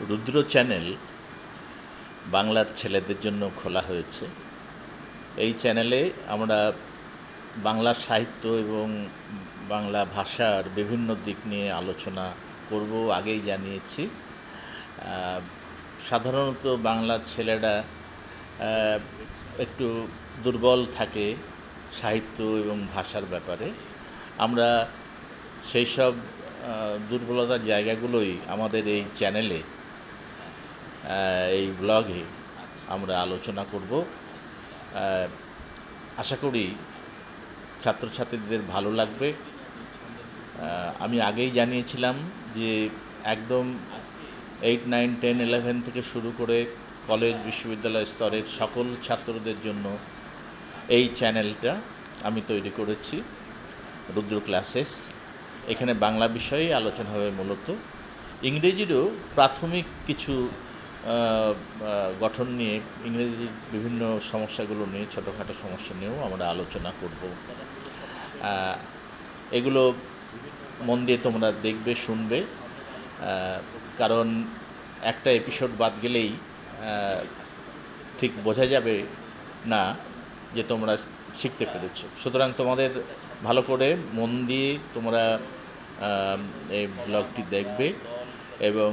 রুদ্র channel বাংলার ছেলেদের জন্য খোলা হয়েছে। এই চ্যানেলে আমরা বাংলা সাহিত্য এবং বাংলা ভাষার বিভিন্ন দিক নিয়ে আলোচনা করব, আগেই জানিয়েছি। সাধারণত বাংলার ছেলেরা একটু দুর্বল থাকে সাহিত্য এবং ভাষার ব্যাপারে। আমরা সেই সব দুর্বলতার জায়গাগুলোই আমাদের এই চ্যানেলে এই ব্লগে আমরা আলোচনা করব। আশা করি ছাত্রছাত্রীদের ভালো লাগবে। আমি আগেই জানিয়েছিলাম যে একদম এইট নাইন টেন ইলেভেন থেকে শুরু করে কলেজ বিশ্ববিদ্যালয় স্তরের সকল ছাত্রদের জন্য এই চ্যানেলটা আমি তৈরি করেছি। রুদ্র ক্লাসেস এখানে বাংলা বিষয়েই আলোচনা হবে মূলত। ইংরেজিরও প্রাথমিক কিছু গঠন নিয়ে ইংরেজির বিভিন্ন সমস্যাগুলো নিয়ে, ছোটোখাটো সমস্যা নিয়েও আমরা আলোচনা করব। এগুলো মন দিয়ে তোমরা দেখবে, শুনবে। কারণ একটা এপিসোড বাদ গেলেই ঠিক বোঝা যাবে না যে তোমরা শিখতে পেরেছ। সুতরাং তোমাদের ভালো করে মন দিয়ে তোমরা এই ব্লগটি দেখবে এবং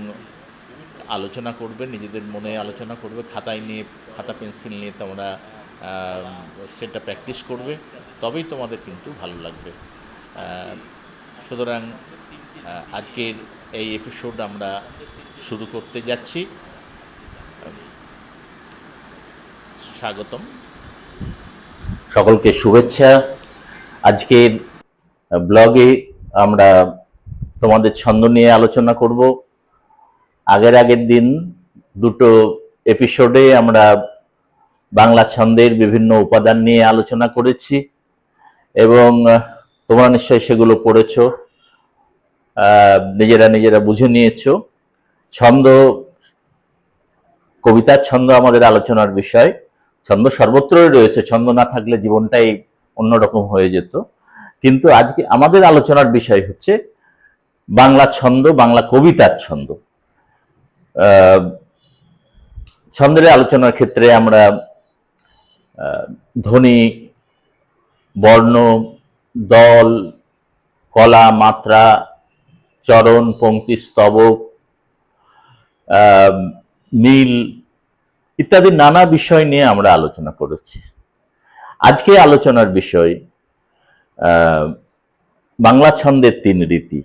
আলোচনা করবে, নিজেদের মনে আলোচনা করবে, খাতায় নিয়ে, খাতা পেন্সিল নিয়ে তোমরা সেটা প্র্যাকটিস করবে, তবেই তোমাদের কিন্তু ভালো লাগবে। সুতরাং আজকের এই এপিসোড আমরা শুরু করতে যাচ্ছি। স্বাগতম। সকলকে শুভেচ্ছা। আজকের ব্লগে আমরা তোমাদের ছন্দ নিয়ে আলোচনা করব। আগের আগের দিন দুটো এপিসোডে আমরা বাংলা ছন্দের বিভিন্ন উপাদান নিয়ে আলোচনা করেছি এবং তোমরা নিশ্চয়ই সেগুলো পড়েছ নিজেরা নিজেরা বুঝে নিয়েছো। ছন্দ, কবিতার ছন্দ আমাদের আলোচনার বিষয়। ছন্দ সর্বত্রই রয়েছে, ছন্দ না থাকলে জীবনটাই অন্যরকম হয়ে যেত। কিন্তু আজকে আমাদের আলোচনার বিষয় হচ্ছে বাংলা ছন্দ, বাংলা কবিতার ছন্দ। ছন্দের আলোচনার ক্ষেত্রে আমরা ধ্বনি, বর্ণ, দল, কলা, মাত্রা, চরণ, পঙ্ক্তি, স্তবক মিল ইত্যাদি নানা বিষয় নিয়ে আমরা আলোচনা করেছি। আজকে আলোচনার বিষয় বাংলা ছন্দের তিন রীতি।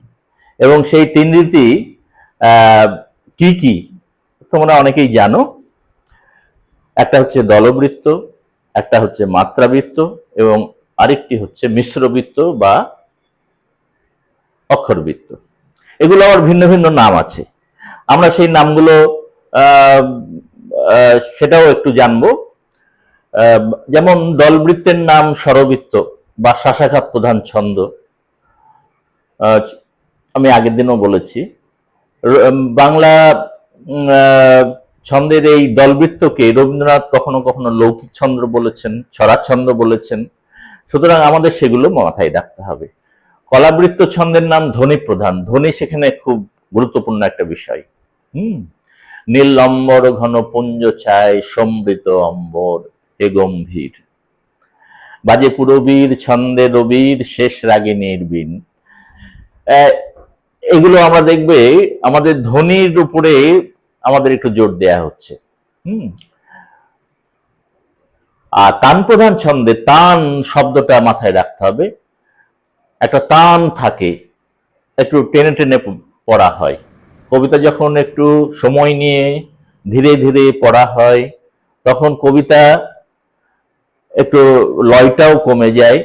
এবং সেই তিন রীতি কি কি? তোমরা অনেকেই জানো। একটা হচ্ছে দলবৃত্ত, একটা হচ্ছে মাত্রাবৃত্ত এবং আরেকটি হচ্ছে মিশ্রবৃত্ত বা অক্ষরবৃত্ত। এগুলো আবার ভিন্ন ভিন্ন নাম আছে। আমরা সেই নামগুলো সেটাও একটু জানব। যেমন দলবৃত্তের নাম স্বরবৃত্ত বা শাসাঘাত প্রধান ছন্দ। আমি আগের দিনও বলেছি বাংলা ছন্দের এই দলবৃত্তকে রবীন্দ্রনাথ কখনো কখনো লৌকিক ছন্দ বলেছেন ছড়া ছন্দ বলেছেন। সুতরাং আমাদের সেগুলো মাথায় রাখতে হবে। কলাবৃত্ত ছন্দের নাম ধ্বনি প্রধান। ধ্বনি সেখানে খুব গুরুত্বপূর্ণ একটা বিষয়। হুম? নীল অম্বর ঘন পুঞ্জ ছায় সমৃত অম্বর, এ গম্ভীর। বাজে পুরবীর, ছন্দে রবির, শেষ রাগে নির্বিন এগুলো আমরা দেখবে আমাদের ধ্বনির উপরে আমাদের একটু জোর দেয়া হচ্ছে। হুম? আর তান প্রধান ছন্দে তান শব্দটা মাথায় রাখতে হবে। একটা তান থাকে, একটু টেনে টেনে পড়া হয়। কবিতা যখন একটু সময় নিয়ে ধীরে ধীরে পড়া হয়, তখন কবিতা একটু লয়টাও কমে যায়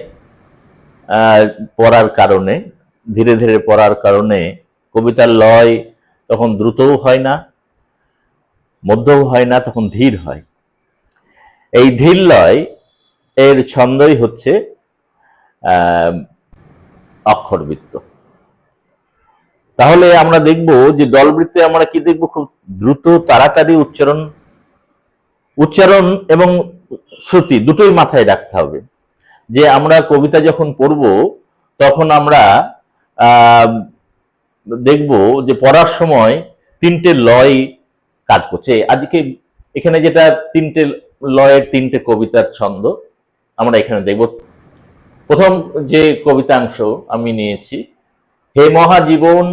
পড়ার কারণে। ধীরে ধীরে পড়ার কারণে কবিতার লয় তখন দ্রুতও হয় না, মধ্যও হয় না, তখন ধীর হয়। এই ধীর লয় এর ছন্দই হচ্ছে অক্ষরবৃত্ত। তাহলে আমরা দেখব যে দলবৃত্তে আমরা কি দেখব? খুব দ্রুত, তাড়াতাড়ি উচ্চারণ উচ্চারণ এবং শ্রুতি দুটোই মাথায় রাখতে হবে। যে আমরা কবিতা যখন পড়ব, তখন আমরা দেখব যে পড়ার সময় তিনটে লয় কাজ করছে। আজকে এখানে যেটা তিনটে লয়ের তিনটে কবিতার ছন্দ, আমরা এখানে দেখব। প্রথম যে কবিতাংশ আমি নিয়েছি, হে মহাজীবন,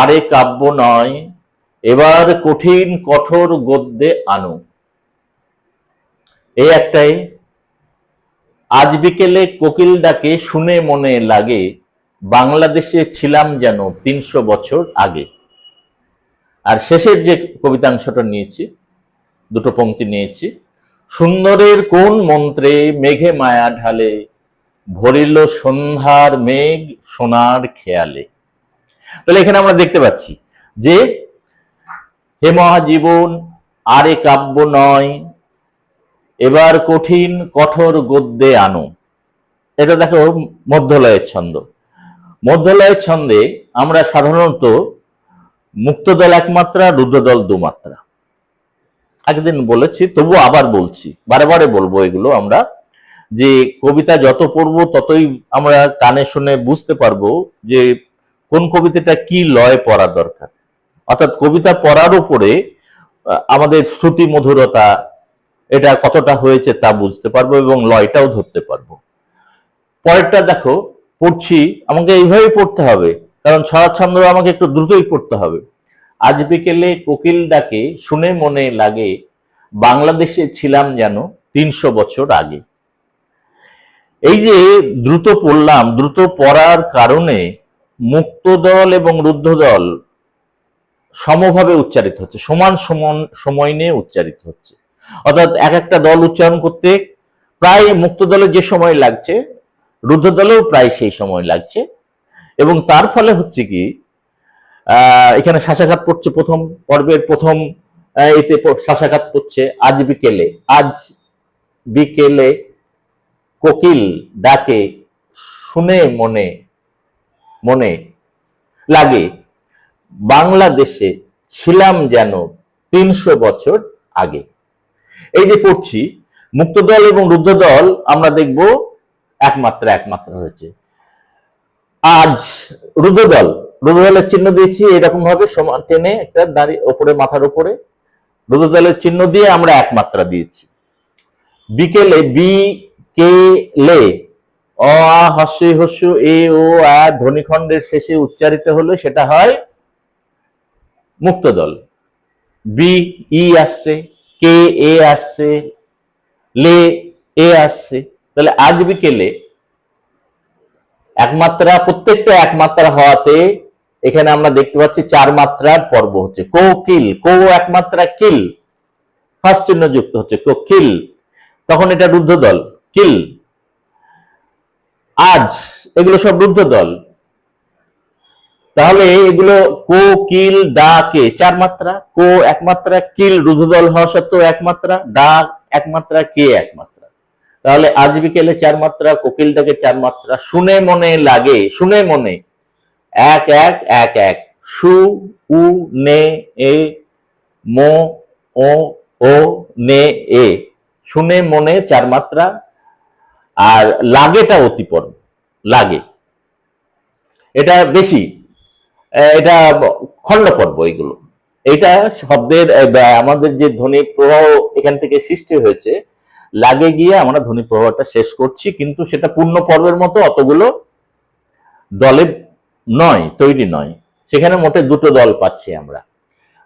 আরে কাব্য নয়, এবার কঠিন কঠোর গদ্যে আনো। এই একটাই, আজ বিকেলে কোকিল ডাকে শুনে মনে লাগে বাংলাদেশে ছিলাম যেন তিনশো বছর আগে। আর শেষের যে কবিতাংশটা নিয়েছি, দুটো পংক্তি নিয়েছি, সুন্দরের কোন মন্ত্রে মেঘে মায়া ঢালে, ভরিল সন্ধ্যার মেঘ সোনার খেয়ালে। তাহলে এখানে আমরা দেখতে পাচ্ছি যে, হে মহাজীবন, আরে কাব্য নয়, এবার কঠিন কঠোর গদ্যে আনো। এটা দেখো মধ্যলয়ের ছন্দ। মধ্যলয়ের ছন্দে আমরা সাধারণত মুক্তদল একমাত্রা, রুদ্রদল দুমাত্রা। একদিন বলেছি, তবু আবার বলছি, বারে বলব এগুলো আমরা, যে কবিতা যত পড়ব ততই আমরা কানে শুনে বুঝতে পারব যে কোন কবিতাটা কি লয় পড়া দরকার। অর্থাৎ কবিতা পড়ার উপরে আমাদের শ্রুতি মধুরতা এটা কতটা হয়েছে তা বুঝতে পারব এবং লয়টাও ধরতে পারব। পরেরটা দেখো পড়ছি, আমাকে এইভাবেই পড়তে হবে। কারণ ছড়া ছন্দ আমাকে একটু দ্রুতই পড়তে হবে। আজ বিকেলে কোকিল ডাকে শুনে মনে লাগে, বাংলাদেশে ছিলাম যেন তিনশো বছর আগে। এই যে দ্রুত পড়লাম, দ্রুত পড়ার কারণে মুক্তদল এবং রুদ্ধদল সমভাবে উচ্চারিত হচ্ছে, সমান সমান সময় নিয়ে উচ্চারিত হচ্ছে। অর্থাৎ এক একটা দল উচ্চারণ করতে প্রায় মুক্ত দলে যে সময় লাগছে রুদ্ধ দলেও প্রায় সেই সময় লাগছে। এবং তার ফলে হচ্ছে কি এখানে শাসাঘাত পড়ছে প্রথম পর্বের প্রথম এতে শাসাঘাত পড়ছে। আজ বিকেলে আজ বিকেলে কোকিল ডাকে শুনে মনে মনে লাগে, বাংলাদেশে ছিলাম যেন তিনশো বছর আগে। এই যে পড়ছি মুক্তদল এবং রুদ্রদল আমরা দেখব একমাত্রা, একমাত্র হয়েছে। আজ রুদ্রদল, রুদ্রদলের চিহ্ন দিয়েছি, এরকম ভাবে সমান টেনে একটা দাঁড়িয়ে ওপরে, মাথার উপরে রুদ্রদলের চিহ্ন দিয়ে আমরা একমাত্রা দিয়েছি। বিকেলে বি কে লে অ আ হস্যই হস্য এ, ও, আ, ধ্বনিখণ্ডের শেষে উচ্চারিত হলো, সেটা হয় মুক্তদল। বি, ই আসছে, কে, এ আসছে, লে, এ আসছে। তাহলে আজ বিকেলে একমাত্রা, প্রত্যেকটা একমাত্রা হওয়াতে এখানে আমরা দেখতে পাচ্ছি চার মাত্রার পর্ব হচ্ছে। কো কিল, কো একমাত্রা কিল ফার্স্ট চিহ্ন যুক্ত হচ্ছে কোকিল তখন এটা রুদ্ধ দল কিল। আজ এগুলো সব রুদ্ধ দল তাহলে এগুলো কো, কিল, ডা, কে, চার মাত্রা? কো একমাত্রা, কিল রুদ্ধ দল হওয়া সত্ত্বেও একমাত্রা, ডা একমাত্রা, কে একমাত্রা? তাহলে আজ বিকেলে চার মাত্রা কোকিলটাকে চার মাত্রা। শুনে মনে লাগে, শুনে মনে। এক এক এক এক। সু, উ, নে, এ, মো, ও ও, নে, এ। শুনে মনে চার মাত্রা। আর লাগেটা অতিপর্ব লাগে। এটা বেশি। এটা খণ্ড পর্ব এগুলো। এটা শব্দের আমাদের যে ধ্বনি প্রবাহ এখান থেকে সৃষ্টি হয়েছে লাগে গিয়ে আমরা ধ্বনি প্রবাহটা শেষ করছি, কিন্তু সেটা পূর্ণ পর্বের মতো অতগুলো দলে নয়, তৈরি নয়। সেখানে মোটে দুটো দল পাচ্ছি আমরা।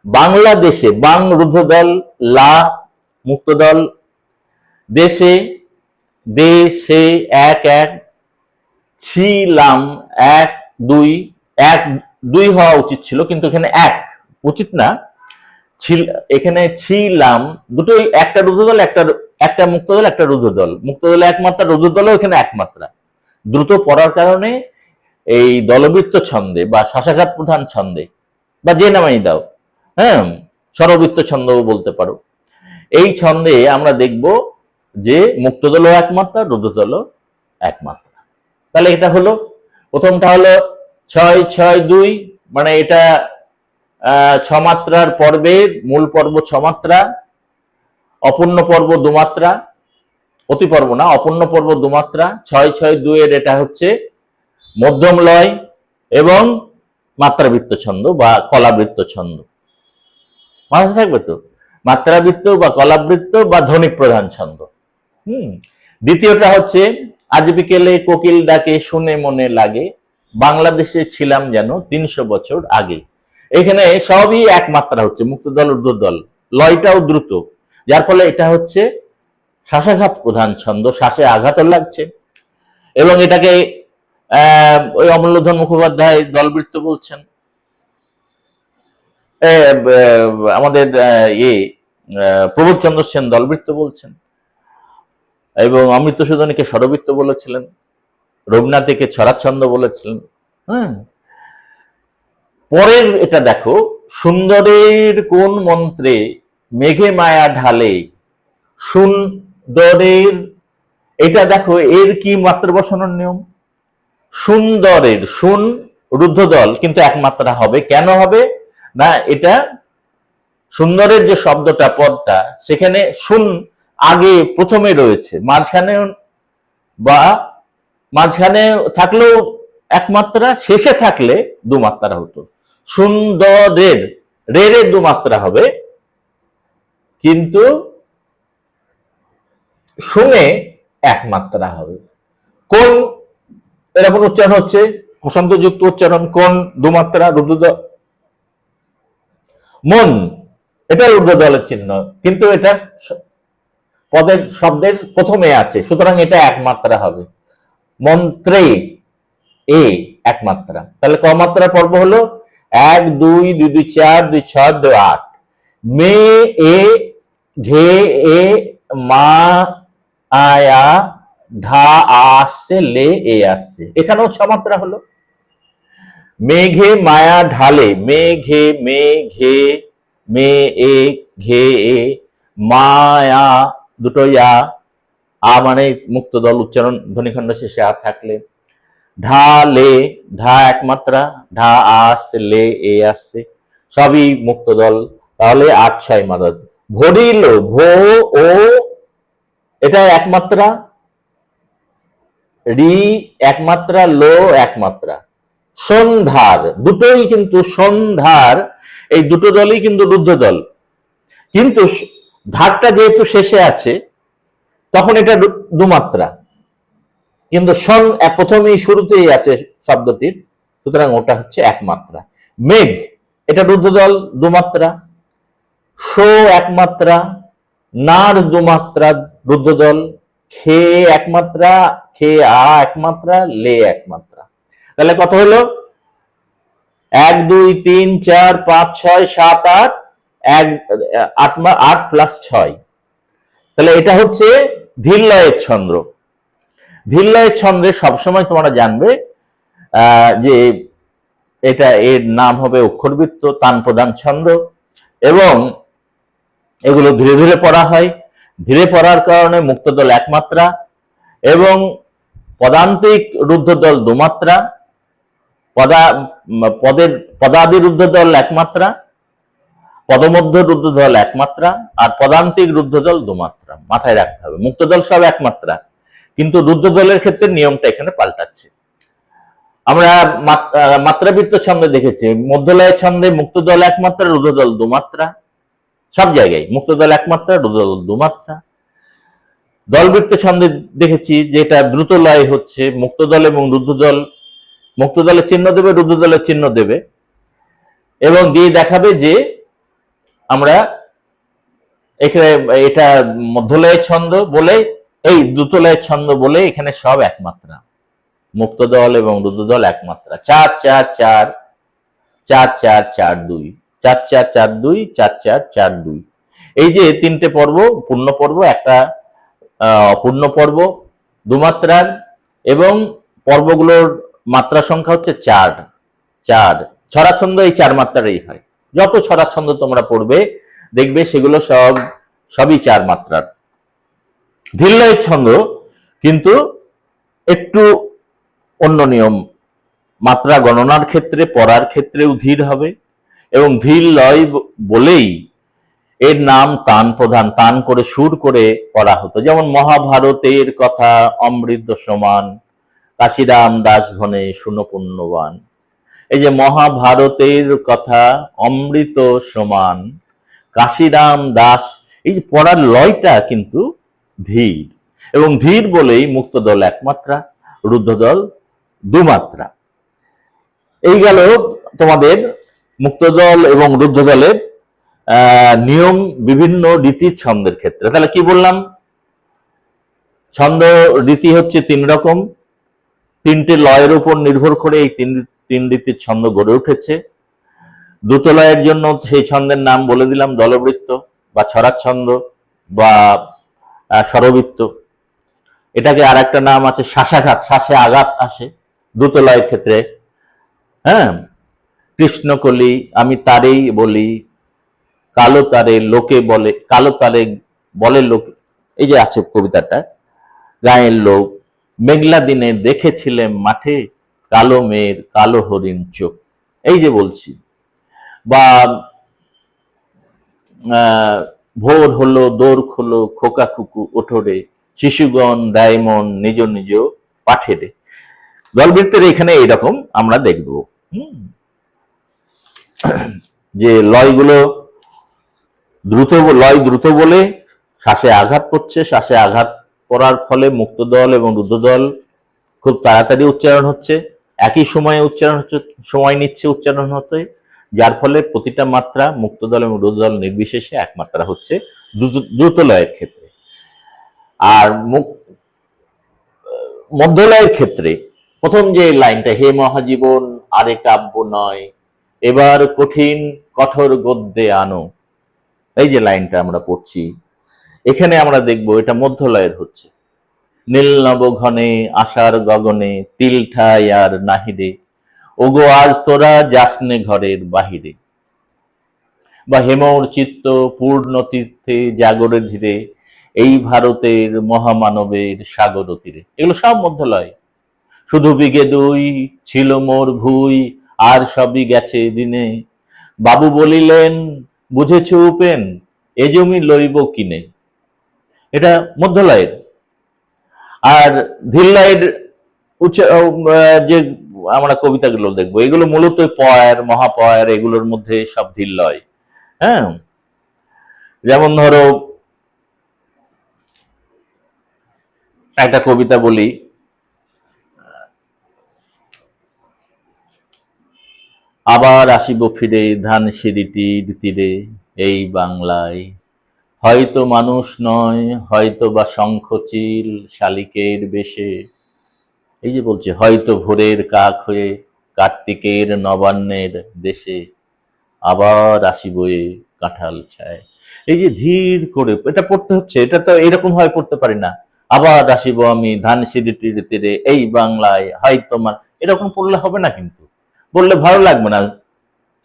বাংলাদেশে বাং রুদ্ধ দল, লা মুক্ত দল, দেশে দেশে এক এক, ছিলাম এক, দুই এক, দুই হওয়া উচিত ছিল, কিন্তু এখানে এক, উচিত না। ছিল, এখানে ছিলাম, দুটোই একটা রুদ্রদল একটা একটা মুক্তদল, একটা রুদ্রদল। মুক্তদলে একমাত্রা, রুদ্রদলও এখানে একমাত্রা। দ্রুত পড়ার কারণে এই দলবৃত্ত ছন্দে বা শাসাঘাত প্রধান ছন্দে, বা যে নামাই দাও হ্যাঁ স্বরবৃত্ত ছন্দও বলতে পারো। এই ছন্দে আমরা দেখব যে মুক্তদলও একমাত্রা, রুদ্রদলও একমাত্রা। তাহলে এটা হলো, প্রথমটা হলো ছয় ছয়, দুই মানে এটা ছমাত্রার পর্বের মূল পর্ব ছমাত্রা। অপূর্ণ পর্ব দুমাত্রা, অতি পর্ব না, অপূর্ণ পর্ব দুমাত্রা, ছয় ছয় দুইয়ের এটা হচ্ছে মধ্যম লয় এবং মাত্রাবৃত্ত ছন্দ বা কলাবৃত্ত ছন্দ মাথায় থাকবে তো? মাত্রাবৃত্ত বা কলাবৃত্ত বা ধ্বনি প্রধান ছন্দ হুম, দ্বিতীয়টা হচ্ছে আজ বিকেলে কোকিল ডাকে শুনে মনে লাগে, বাংলাদেশে ছিলাম যেন তিনশো বছর আগে। এখানে সবই এক মাত্রা হচ্ছে মুক্ত দল ঊর্ধ্ব দল লয়টাও দ্রুত। যার ফলে এটা হচ্ছে শ্বাসাঘাত প্রধান ছন্দ, শ্বাসে আঘাতও লাগছে। এবং এটাকে ওই অমূল্যধন মুখোপাধ্যায় দলবৃত্ত বলছেন। আমাদের ইয়ে প্রবোধচন্দ্র সেন দলবৃত্ত বলছেন। এবং অমৃত সুদনীকে স্বরবৃত্ত বলেছিলেন। রঘুনাথকে ছড়াচ্ছন্দ বলেছিলেন। হ্যাঁ পরের এটা দেখো, সুন্দরের কোন মন্ত্রে মেঘে মায়া ঢালে। সুন্দরের, এটা দেখো, এর কি মাত্রা বসানোর নিয়ম? সুন্দরের, সুন রুদ্ধদল, কিন্তু একমাত্রা হবে। কেন হবে? না, এটা সুন্দরের যে শব্দটা, পদটা, সেখানে শুন আগে প্রথমে রয়েছে। মাঝখানে বা মাঝখানে থাকলেও একমাত্রা, শেষে থাকলে দুমাত্রা হতো। সুন্দরের, রের দুমাত্রা হবে। কিন্তু শুনে একমাত্রা হবে। কোন এরকম উচ্চারণ হচ্ছে হসন্তযুক্ত উচ্চারণ, কোন দুমাত্রা রুদ্র মন, এটা রুদ্র দলের চিহ্ন, কিন্তু এটা পদের শব্দের প্রথমে আছে, সুতরাং এটা একমাত্রা হবে। মন্ত্রে এ একমাত্রা। তাহলে ক মাত্রা পর্ব হলো এক, দুই দুই দুই, চার, দুই, ছয়, দুই, আট। মে এ ঘে এ মা আয়া ঢা আসছে, লে এ আসছে। এখানেও ছ মাত্রা হলো। মেঘে মায়া ঢালে মেঘে মেঘে মে এ ঘে এ মায়া দুটো ইয়া। আ মানে মুক্ত দল উচ্চারণ, ধ্বনিখণ্ড শেষে আ থাকলে। ঢালে ঢা একমাত্রা ঢা আসছে, লে, এ আসছে। সবই মুক্ত দল। তাহলে আট ছয় মাদদ ভরিল, ভো, ও, এটা একমাত্রা রি একমাত্রা লো একমাত্রা সন্ধার দুটোই কিন্তু সন্ধার এই দুটো দলই কিন্তু রুদ্ধ দল কিন্তু ধারটা যেহেতু শেষে আছে, তখন এটা দুমাত্রা কিন্তু সন প্রথমেই শুরুতেই আছে শব্দটির, সুতরাং ওটা হচ্ছে একমাত্রা মেঘ, এটা রুদ্ধ দল দুমাত্রা সো একমাত্রা, নার দুমাত্রা রুদ্ধ দল খে একমাত্রা, খে আ একমাত্রা, লে একমাত্রা। তাহলে কত হলো? এক, দুই, তিন, চার, পাঁচ, ছয়, সাত, আট, এক, আট আট প্লাস ছয়। তাহলে এটা হচ্ছে ধীরলয়ের ছন্দ ধীরলয়ের ছন্দ্রে সবসময় তোমরা জানবে যে এটা এর নাম হবে অক্ষরবৃত্ত, তান প্রধান ছন্দ এবং এগুলো ধীরে ধীরে পড়া হয়। ধীরে পড়ার কারণে মুক্তদল একমাত্রা এবং পদান্তিক রুদ্ধদল দুমাত্রা। পদা, পদের, পদাদি রুদ্ধদল একমাত্রা, পদমধ্য রুদ্ধদল একমাত্রা আর পদান্তিক রুদ্ধদল দুমাত্রা। মাথায় রাখতে হবে মুক্তদল সব একমাত্রা। কিন্তু রুদ্ধদলের ক্ষেত্রে নিয়মটা এখানে পাল্টাচ্ছে। আমরা মাত্রাবৃত্ত ছন্দে দেখেছি, মধ্যলয়ের ছন্দে মুক্তদল একমাত্রা রুদ্ধদল দুমাত্রা। সব জায়গায়। মুক্তদল একমাত্রা রুদ্ধদল দুমাত্রা। দলবৃত্ত ছন্দে দেখেছি যেটা দ্রুত লয় হচ্ছে, মুক্তদল এবং রুদ্ধদল। মুক্তদলের চিহ্ন দেবে, রুদ্ধদলের চিহ্ন দেবে। এবং দিয়ে দেখাবে যে আমরা এখানে এটা মধ্যলয়ের ছন্দ বলে, এই দ্রুতলয়ের ছন্দ বলে এখানে সব একমাত্রা। মুক্তদল এবং রুদ্রদল একমাত্রা। চার চার চার। চার চার চার, দুই। চার চার চার দুই চার চার চার দুই। এই যে তিনটে পর্ব পূর্ণ পর্ব একটা আহ, অপূর্ণ পর্ব দুমাত্রার এবং পর্বগুলোর মাত্রা সংখ্যা হচ্ছে চার চার। ছড়াছন্দ এই চার মাত্রারই হয়। যত ছড়াছন্দ তোমরা পড়বে দেখবে সেগুলো সব সবই চার মাত্রার। ধীরলয়ের ছন্দ কিন্তু একটু অন্য নিয়ম। মাত্রা গণনার ক্ষেত্রে পড়ার ক্ষেত্রেও ধীর হবে। এবং ধীর লয় বলেই এর নাম তান প্রধান, তান করে সুর করে পড়া হতো। যেমন মহাভারতের কথা, অমৃত সমান, কাশিরাম দাস ঘনে সুনপুণ্যবান। এই যে মহাভারতের কথা, অমৃত সমান, কাশিরাম দাস, এই যে পড়ার লয়টা কিন্তু ধীর। এবং ধীর বলেই মুক্ত দল একমাত্রা, রুদ্ধ দল দুমাত্রা। এই গেল তোমাদের মুক্ত দল এবং রুদ্ধ দলের নিয়ম বিভিন্ন রীতির ছন্দের ক্ষেত্রে। তাহলে কি বললাম? ছন্দ রীতি হচ্ছে তিন রকম। তিনটে লয়ের উপর নির্ভর করে এই তিন তিন রীতির ছন্দ গড়ে উঠেছে। দ্রুত লয়ের জন্য সেই ছন্দের নাম বলে দিলাম, দলবৃত্ত বা ছড়ার ছন্দ বা স্বরবৃত্ত। এটাকে আর একটা নাম আছে শ্বাসাঘাত শ্বাসে আঘাত আসে দ্রুত লয়ের ক্ষেত্রে। হ্যাঁ? কৃষ্ণকলি আমি তারেই বলি, কালো তারে লোকে বলে, কালো তারে বলে লোক, এই যে আছে কবিতাটা, গায়ের লোক, মেঘলা দিনে দেখেছিলেন মাঠে কালো মেয়ের কালো হরিণ চোখ। এই যে বলছি, বা ভোর হলো দৌড় খোলো, খোকা খুকু ওঠরে, শিশুগণ ডায়মন্ড নিজ নিজ পাঠেরে। দলবৃত্তের এখানে এইরকম আমরা দেখব। হুম। যে লয়গুলো দ্রুত, লয় দ্রুত বলে শ্বাসে আঘাত পড়ছে শ্বাসে আঘাত পড়ার ফলে মুক্ত দল এবং রুদ্র দল খুব তাড়াতাড়ি উচ্চারণ হচ্ছে, একই সময়ে উচ্চারণ হচ্ছে, সময় নিচ্ছে উচ্চারণ হতে, যার ফলে প্রতিটা মাত্রা মুক্ত দল এবং রুদ্র দল নির্বিশেষে এক মাত্রা হচ্ছে দ্রুত- লয়ের ক্ষেত্রে। আর মুক, মধ্যলয়ের ক্ষেত্রে প্রথম যে লাইনটা, হে মহাজীবন, আরে কাব্য নয় এবার কঠিন, কঠোর গদ্যে আনো। এই যে লাইনটা আমরা পড়ছি, এখানে আমরা দেখব এটা মধ্যলয়ের হচ্ছে। নীল নব ঘনে আশার গগনে, তিল ঠাই আর নাহিরে ওগো আজ তোরা যাসনে ঘরের বাহিরে। বা হেমর চিত্ত পূর্ণ তীর্থে জাগরে ধীরে, এই ভারতের মহামানবের সাগর তীরে। এগুলো সব মধ্যলয়। শুধু বিগে দুই, ছিল মোর ভুই আর সবই গেছে দিনে। বাবু বলিলেন, বুঝেছ উপেন, এ জমি লইব কিনে? এটা মধ্যলয়ের। আর ধীরলয়ের উচ্চ যে আমরা কবিতাগুলো দেখব, এগুলো মূলত পয়ার, মহাপয়ার, এগুলোর মধ্যে সব ধীরলয় হ্যাঁ? যেমন ধরো, একটা কবিতা বলি। আবার আসিব ফিরে ধান সিঁড়িটির তীরে এই বাংলায়। হয়তো মানুষ নয়, হয়তো বা শঙ্খচিল শালিকের বেশে। এই যে বলছে, হয়তো ভোরের কাক হয়ে কার্তিকের নবান্নের দেশে। আবার আসিব এ কাঁঠাল ছায়। এই যে ধীর করে, এটা পড়তে হচ্ছে, এটা তো এরকম হয় পড়তে পারি না। আবার আসিব আমি ধান সিঁড়িটির তীরে এই বাংলায়, হয়তো মা এরকম পড়লে হবে না কিন্তু। বললে ভালো লাগবে না,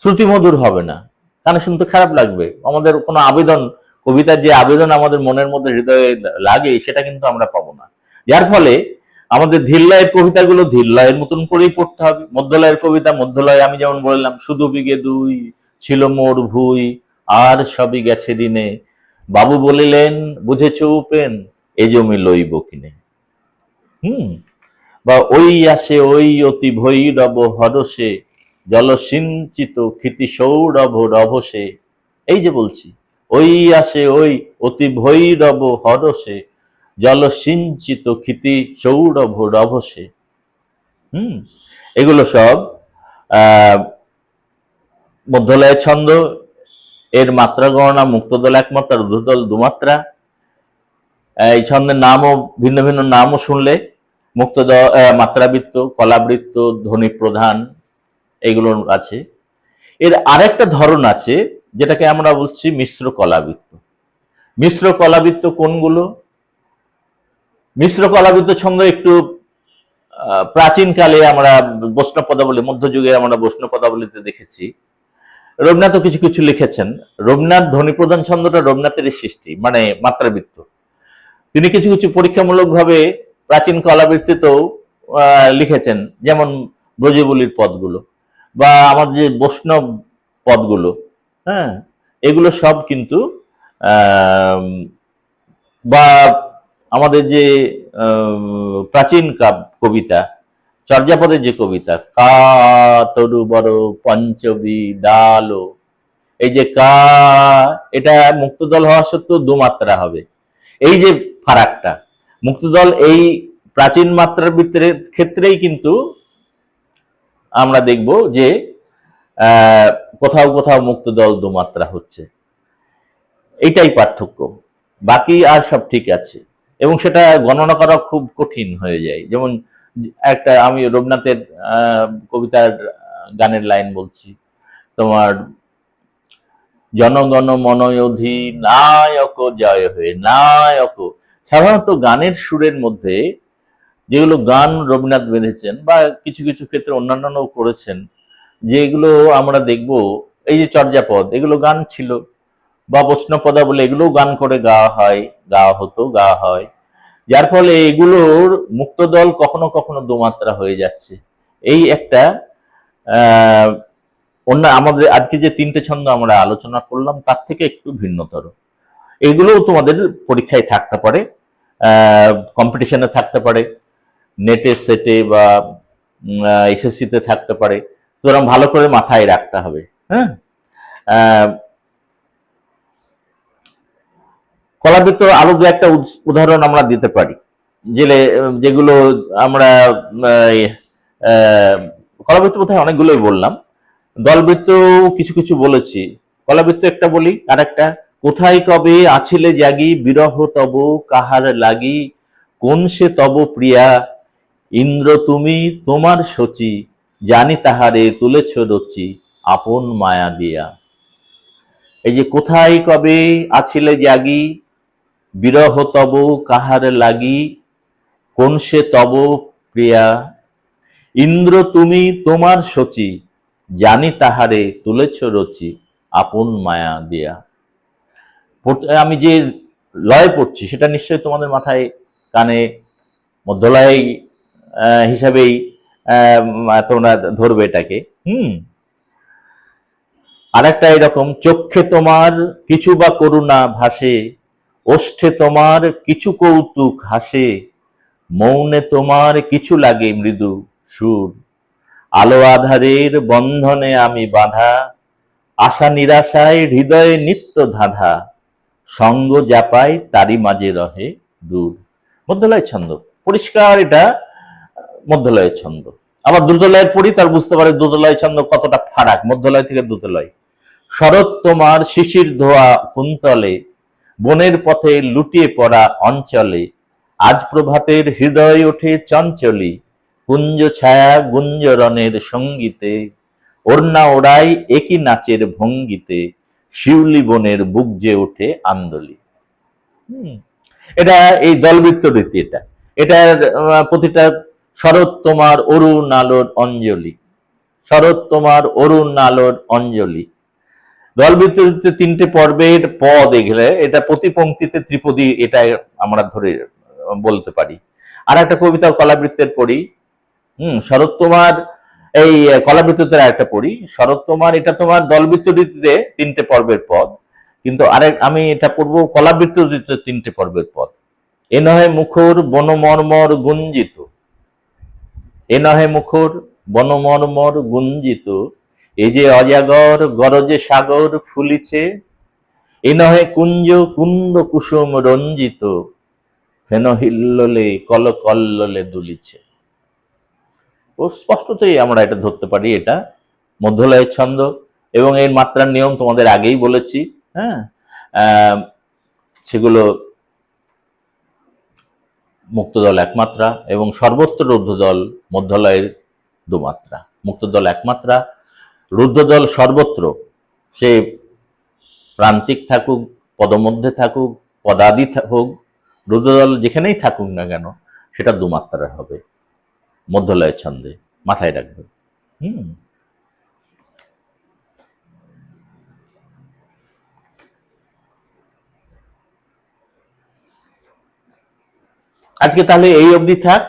শ্রুতিমধুর হবে না। কানে শুনতে খারাপ লাগবে। আমাদের কোনো আবেদন, কবিতার যে আবেদন আমাদের মনের মধ্যে হৃদয়ে লাগে, সেটা কিন্তু আমরা পাবো না। যার ফলে আমাদের ধীরলয়ের কবিতাগুলো ধীরলয়ের মতন করেই পড়তে হবে। মধ্যলয়ের কবিতা মধ্যলয় আমি যেমন বললাম শুধু বিগে দুই, ছিল মোর ভুই, আর সবই গেছে দিনে বাবু বলিলেন, বুঝেছ উপেন, এ জমি লইব কিনে। হুম। বা ওই আসে, ওই অতি ভৈরব হরসে জলসিঞ্চিত ক্ষিতি সৌরভ রভসে এই যে বলছি, ওই আসে, ওই অতি ভৈরব হরসে জলসিঞ্চিত ক্ষিতি সৌরভ রভসে হুম, এগুলো সব, আহ, মধ্যলয়ের ছন্দ, এর মাত্রা গণনা, মুক্তদল একমাত্রা রুদ্ধদল দুমাত্রা। এই ছন্দের নামও, ভিন্ন ভিন্ন নামও শুনলে মুক্ত মাত্রাবৃত্ত, কলাবৃত্ত, ধ্বনি প্রধান এগুলো আছে। এর আরেকটা ধরন আছে যেটাকে আমরা বলছি মিশ্র কলাবৃত্ত। মিশ্র কলাবৃত্ত কোনগুলো? মিশ্র কলাবৃত্ত ছন্দ একটু প্রাচীনকালে আমরা বৈষ্ণব পদাবলী মধ্যযুগে আমরা বৈষ্ণব পদাবলীতে দেখেছি রবীন্দ্রনাথও কিছু কিছু লিখেছেন। রবীন্দ্রনাথ ধ্বনি প্রধান ছন্দটা রবীন্দ্রনাথের সৃষ্টি মানে মাত্রাবৃত্ত। তিনি কিছু কিছু পরীক্ষামূলকভাবে প্রাচীন কলাবৃত্তিতেও লিখেছেন, যেমন ব্রজবলির পদগুলো বা আমাদের যে বৈষ্ণব পদগুলো হ্যাঁ? এগুলো সব কিন্তু বা আমাদের যে প্রাচীন কাব- কবিতা, চর্যাপদের যে কবিতা, কা, তরু, বড়, পঞ্চবী, ডালো, এই যে কা, এটা মুক্তদল হওয়া সত্ত্বেও দুমাত্রা হবে। এই যে ফারাকটা মুক্তদল এই প্রাচীন মাত্রার ভিতরে ক্ষেত্রেই কিন্তু আমরা দেখব যে কোথাও কোথাও মুক্তদল দু মাত্রা হচ্ছে। এইটাই পার্থক্য। বাকি আর সব ঠিক আছে। এবং সেটা গণনা করা খুব কঠিন হয়ে যায়। যেমন একটা আমি রবীন্দ্রনাথের কবিতার গানের লাইন বলছি। তোমার, জনগণ মনয়োধি নায়ক জয় হয়ে নায়ক সাধারণত গানের সুরের মধ্যে যেগুলো গান রবীন্দ্রনাথ বেঁধেছেন বা কিছু কিছু ক্ষেত্রে অন্যান্যও করেছেন, যেগুলো আমরা দেখব, এই যে চর্যাপদ, এগুলো গান ছিল বা বৈষ্ণবপদা বলে এগুলোও গান করে গাওয়া হয় গাওয়া হতো গাওয়া হয়। যার ফলে এগুলোর মুক্তদল কখনো কখনো দুমাত্রা হয়ে যাচ্ছে। এই একটা অন্য আমাদের আজকে যে তিনটে ছন্দ আমরা আলোচনা করলাম, তার থেকে একটু ভিন্নতর। এগুলোও তোমাদের পরীক্ষায় থাকতে পারে। কম্পিটিশনে থাকতে পারে নেটে সেটে বা এসএসসিতে থাকতে পারে। সুতরাং ভালো করে মাথায় রাখতে হবে হ্যাঁ? কলাবৃত্ত আরও দু একটা উদাহরণ আমরা দিতে পারি। জেলে যেগুলো আমরা কলাবৃত্ত বোধহয় অনেকগুলোই বললাম। দলবৃত্ত কিছু কিছু বলেছি। কলাবৃত্ত একটা বলি আর একটা কোথায় কবে আছিলে জাগি, বিরহ তব কাহার লাগি, কোন সে তব প্রিয়া? ইন্দ্র তুমি তোমার সচি জানি তাহারে তুলেছ রচি, আপন মায়া দিয়া। এই যে কোথায় কবে আছিলে জাগি, বিরহ তব কাহার লাগি, কোন সে তব প্রিয়া? ইন্দ্র তুমি তোমার সচি জানি তাহারে তুলেছ রচি, আপন মায়া দিয়া। আমি যে লয় পড়ছি সেটা নিশ্চয়ই তোমাদের মাথায় কানে, মধ্যলয় হিসাবেই তোমরা ধরবে এটাকে। হুম। আর একটা এরকম, চক্ষে তোমার কিছু বা করুণা ভাসে, ওষ্ঠে তোমার কিছু কৌতুক হাসে, মৌনে তোমার কিছু লাগে মৃদু সুর। আলো আধারের বন্ধনে আমি বাঁধা, আশা নিরাশায় হৃদয়ে নিত্য ধাঁধা। সঙ্গ জাপায় তারই মাঝে রহে দূর। মধ্যলয় ছন্দ। পরিষ্কার এটা মধ্যলয়ের ছন্দ। আবার দ্রুতলয়ের পড়ি, তার বুঝতে পারে দ্রুতলয় ছন্দ কতটা ফারাক, মধ্যলয় থেকে দ্রুতলয়। শরৎ তোমার শিশির ধোয়া কুন্তলে, বনের পথে লুটিয়ে পড়া অঞ্চলে, আজ প্রভাতের হৃদয় ওঠে চঞ্চলি, কুঞ্জ ছায়া গুঞ্জরণের সঙ্গীতে, ওড়না ওড়াই একই নাচের ভঙ্গিতে শিউলি বনের বুক যে ওঠে আন্দোলি। হুম, এটা এই দলবৃত্ত রীতি এটা। এটার প্রতিটা শরৎ তোমার অরুণ আলোর অঞ্জলি। শরৎ তোমার অরুণ আলোর অঞ্জলি। দলবৃত্ততে তিনটে পর্বের পদ এগুলো এটা প্রতি পঙ্ক্তিতে ত্রিপদী এটা আমরা ধরে বলতে পারি। আর একটা কবিতা কলাবৃত্তের পড়ি। হুম শরৎ তোমার এই কলাবৃত্তের একটা পড়ি। শরৎ তোমার এটা তোমার দলবৃত্ত রীতিতে তিনটে পর্বের পদ। কিন্তু আরেক, আমি এটা পড়ব কলাবৃত্ত রীতিতে তিনটে পর্বের পদ। এ নহে মুখর বনমর্মর গুঞ্জিত। এ নহে মুখর বনমর্মর গুঞ্জিত। এই যে অজাগর গরজে সাগর ফুলিছে, এ নহে কুঞ্জ কুন্দ কুসুম রঞ্জিত। হেন হিল্লোলে কল কল্লোলে দুলিছে। স্পষ্টতই আমরা এটা ধরতে পারি, এটা মধ্যলয়ের ছন্দ। এবং এর মাত্রার নিয়ম তোমাদের আগেই বলেছি হ্যাঁ? সেগুলো মুক্তদল একমাত্রা এবং সর্বত্র রুদ্ধদল মধ্যলয়ের দুমাত্রা। মুক্তদল একমাত্রা, রুদ্ধদল সর্বত্র। সে প্রান্তিক থাকুক, পদমধ্যে থাকুক, পদাদি হোক রুদ্রদল যেখানেই থাকুক না কেন, সেটা দুমাত্রার হবে। মধ্যলয়ের ছন্দে মাথায় রাখবে। হুম। আজকে তাহলে এই অবধি থাক।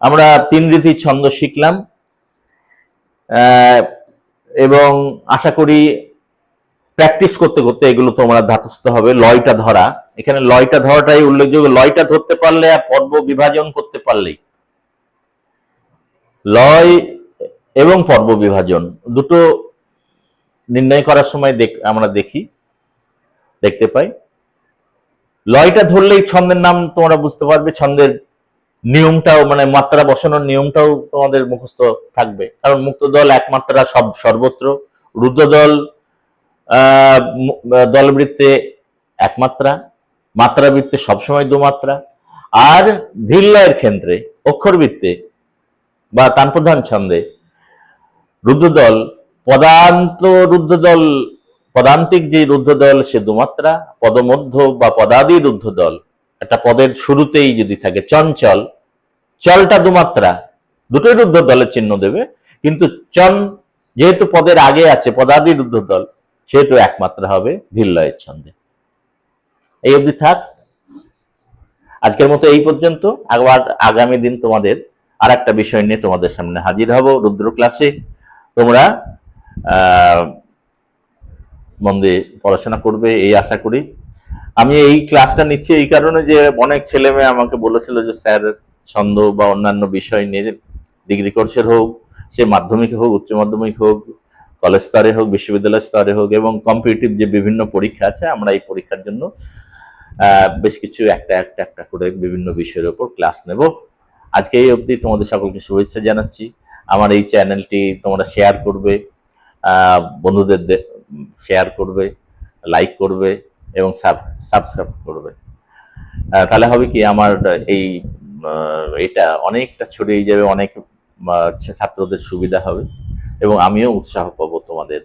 আমরা তিন রীতির ছন্দ শিখলাম। এবং আশা করি প্র্যাকটিস করতে করতে এগুলো তোমরা ধাতস্থ হবে। লয়টা ধরা। এখানে লয়টা ধরাটাই উল্লেখযোগ্য। লয়টা ধরতে পারলে আর পর্ব বিভাজন করতে পারলেই। লয় এবং পর্ব বিভাজন দুটো নির্ণয় করার সময় দেখ আমরা দেখি দেখতে পাই। লয়টা ধরলেই ছন্দের নাম তোমরা বুঝতে পারবে ছন্দের নিয়মটাও মানে মাত্রা বসানোর নিয়মটাও তোমাদের মুখস্থ থাকবে। কারণ মুক্ত দল একমাত্রা সব সর্বত্র। রুদ্র দল আহ, মু- আহ, দলবৃত্তে একমাত্রা মাত্রাবৃত্তে সবসময় দুমাত্রা। আর ধীরলয়ের ক্ষেত্রে অক্ষর বৃত্তে বা তানপ্রধান ছন্দে রুদ্রদল, পদান্ত রুদ্রদল, পদান্তিক যে রুদ্রদল, সে দুমাত্রা, পদমধ্য বা পদাদি রুদ্রদল। একটা পদের শুরুতেই যদি থাকে চঞ্চল, চলটা দুমাত্রা। দুটোই রুদ্র দলের চিহ্ন দেবে, কিন্তু চন যেহেতু পদের আগে আছে, পদাদি রুদ্র দল সেহেতু একমাত্রা হবে ধীরলয়ের ছন্দে। এই অবধি থাক। আজকের মতো এই পর্যন্ত। আবার আগামী দিন তোমাদের আর একটা বিষয় নিয়ে তোমাদের সামনে হাজির হব রুদ্র ক্লাসে তোমরা আহ, মন দিয়ে পড়াশোনা করবে এই আশা করি। আমি এই ক্লাসটা নিচ্ছি এই কারণে যে অনেক ছেলে মেয়ে আমাকে বলেছিল যে স্যার ছন্দ বা অন্যান্য বিষয় নিয়ে ডিগ্রি কোর্সের হোক সে মাধ্যমিক হোক উচ্চ মাধ্যমিক হোক কলেজ স্তরে হোক বিশ্ববিদ্যালয় স্তরে হোক এবং কম্পিটিটিভ যে বিভিন্ন পরীক্ষা আছে আমরা এই পরীক্ষার জন্য বেশ কিছু একটা একটা একটা করে বিভিন্ন বিষয়ের উপর ক্লাস নেব। আজকে এই অবধি তোমাদের সকলকে শুভেচ্ছা জানাচ্ছি। আমার এই চ্যানেলটি তোমরা শেয়ার করবে বন্ধুদের শেয়ার করবে লাইক করবে এবং সাবস্ক্রাইব করবে। তাহলে হবে কি, আমার এই এটা অনেকটা ছড়িয়ে যাবে, অনেক ছাত্রদের সুবিধা হবে এবং আমিও উৎসাহ পাবো তোমাদের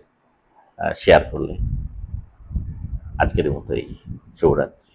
শেয়ার করলে। আজকের মতো এই, শুভরাত্রি।